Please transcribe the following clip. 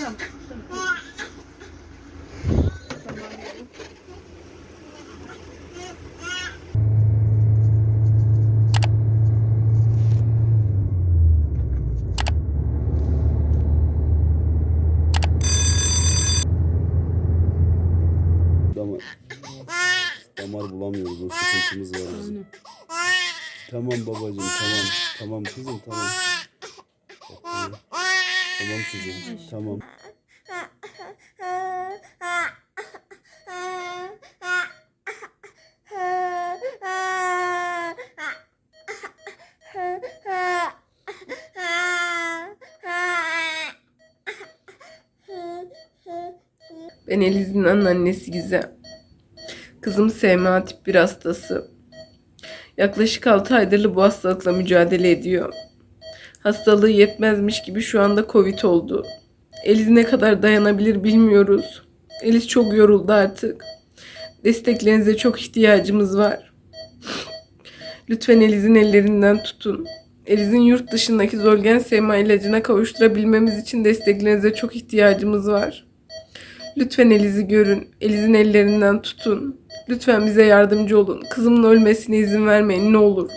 Tamam. Damar, damar bulamıyoruz. O sıkıntımız var bizim. Tamam babacığım tamam. Tamam kızım tamam. Tamam kızım. Tamam. Ben Eliz'in annesi Gizem. Kızım SMA tip 1 hastası. Yaklaşık 6 aydır bu hastalıkla mücadele ediyor. Hastalığı yetmezmiş gibi şu anda Covid oldu. Eliz ne kadar dayanabilir bilmiyoruz. Eliz çok yoruldu artık. Desteklerinize çok ihtiyacımız var. Lütfen Eliz'in ellerinden tutun. Eliz'in yurt dışındaki Zolgen SMA ilacına kavuşturabilmemiz için desteklerinize çok ihtiyacımız var. Lütfen Eliz'i görün. Eliz'in ellerinden tutun. Lütfen bize yardımcı olun. Kızımın ölmesine izin vermeyin ne olur.